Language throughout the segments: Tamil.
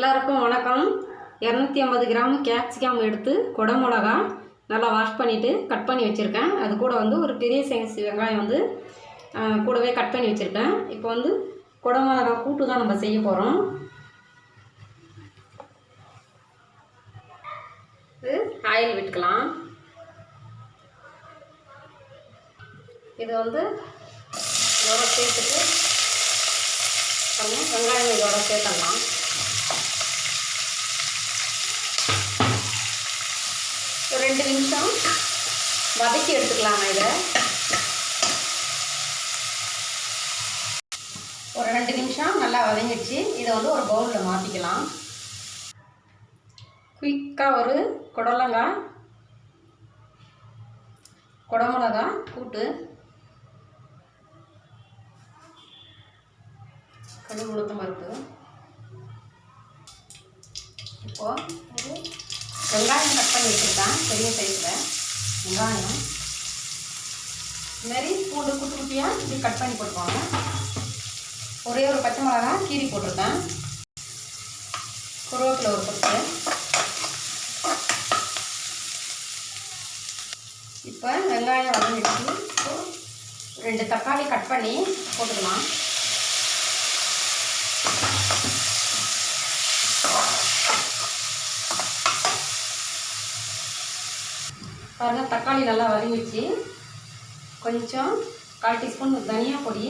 எல்லாருக்கும் வணக்கம். இரநூத்தி ஐம்பது கிராம் கேப்சிகம் எடுத்து குடமிளகா நல்லா வாஷ் பண்ணிவிட்டு கட் பண்ணி வச்சுருக்கேன். அது கூட வந்து ஒரு பெரிய சைஸ் வெங்காயம் வந்து கூடவே கட் பண்ணி வச்சுருக்கேன் இப்போ வந்து குடமிளகா கூட்டு தான் நம்ம செய்ய போகிறோம் இது ஆயில் விட்டுக்கலாம். இது வந்து இதோட சேர்த்துட்டு வெங்காயம் இதோட சேர்த்துடலாம். ரெண்டு நிமிஷம் வதக்கி எடுத்துக்கலாங்க இதை? ஒரு ரெண்டு நிமிஷம் நல்லா வதங்கிடுச்சு. இதை வந்து ஒரு பவுலில் மாற்றிக்கலாம் குயிக்காக ஒரு குடலங்காய் குடமிளகா கூட்டு. கடுகு உளுத்தம் பருப்பு. இப்போது வெங்காயம் கட் பண்ணி வச்சுருக்கேன் பெரிய சைஸில் வெங்காயம். இதுமாரி பூண்டு குட்டி குட்டியாக இப்படி கட் பண்ணி போட்டுக்கோங்க. ஒரே ஒரு பச்சை மிளகா கீரி போட்டிருக்கேன். கருவேப்பிலை ஒரு கொத்து. இப்போ வெங்காயம் வதங்கிடுச்சு. ரெண்டு தக்காளி கட் பண்ணி போட்டுக்கலாம். பாருங்கள் தக்காளி நல்லா வதங்கிச்சு கொஞ்சம் கால் டீஸ்பூன் தனியா பொடி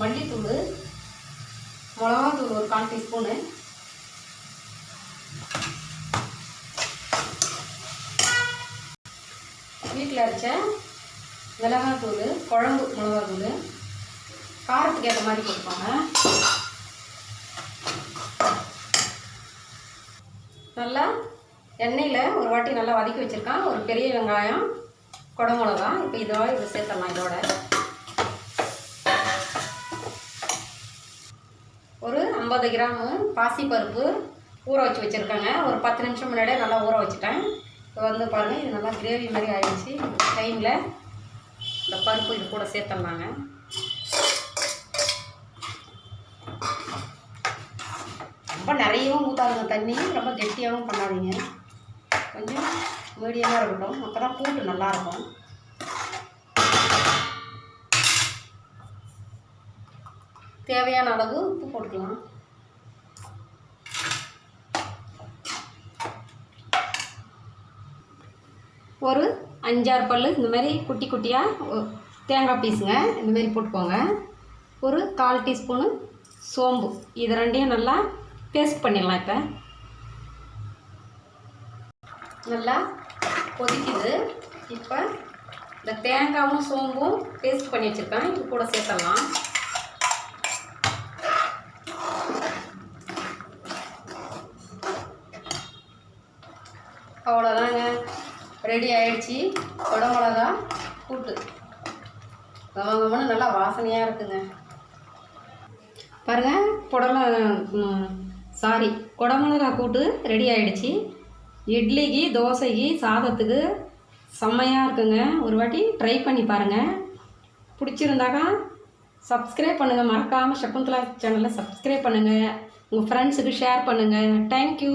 மல்லித்தூள் மிளகாத்தூள் ஒரு கால் டீஸ்பூனு. வீட்டில் அரைச்ச மிளகாத்தூள் குழம்பு மிளகாத்தூள் காரத்துக்கு ஏற்ற மாதிரி கொடுப்பாங்க நல்லா எண்ணெயில் ஒரு வாட்டி நல்லா வதக்கி வச்சுருக்கேன். ஒரு பெரிய வெங்காயம் குடமிளகா இப்போ இதோட இது சேர்த்தலாம் இதோட. ஒரு ஐம்பது கிராமு பாசிப்பருப்பு ஊற வச்சு வச்சுருக்கேங்க. ஒரு பத்து நிமிஷம் முன்னாடியே நல்லா ஊற வச்சுட்டேன். இப்போ வந்து பாருங்கள் இது நல்லா கிரேவி மாதிரி ஆகிடுச்சு டைமில் இந்த பருப்பு இது கூட சேர்த்துடலாங்க. ரொம்ப நிறையவும் ஊற்றாதுங்க தண்ணி. ரொம்ப கெட்டியாகவும் பண்ணாதீங்க. கொஞ்சம் மீடியமாக இருக்கட்டும். அப்போ தான் கூட்டு நல்லாயிருக்கும். தேவையான அளவு உப்பு போட்டுக்கலாம். ஒரு அஞ்சாறு பல் இந்த மாதிரி குட்டி குட்டியாக தேங்காய் பீஸுங்க இந்த மாதிரி போட்டுக்கோங்க. ஒரு கால் டீஸ்பூனு சோம்பு. இது ரெண்டையும் நல்லா பேஸ்ட் பண்ணிடலாம் இப்போ. நல்லா கொதிக்குது. இப்போ இந்த தேங்காயும் சோம்பும் பேஸ்ட் பண்ணி வச்சுருக்கேன். இது கூட சேர்த்தலாம் அவ்வளோதாங்க ரெடி ஆயிடுச்சு. குடமிளகா கூட்டு. கவங்கம்னு நல்லா வாசனையாக இருக்குங்க. பாருங்கள் புடலை சாரி குடமிளகா கூட்டு ரெடி ஆயிடுச்சு. இட்லிக்கு தோசைக்கு சாதத்துக்கு செம்மையாக இருக்குங்க. ஒரு வாட்டி ட்ரை பண்ணி பாருங்கள் பிடிச்சிருந்தாக்கா சப்ஸ்கிரைப் பண்ணுங்கள் மறக்காமல் சகுந்தலா சேனலை சப்ஸ்கிரைப் பண்ணுங்கள் உங்கள் ஃப்ரெண்ட்ஸுக்கு ஷேர் பண்ணுங்கள் தேங்க்யூ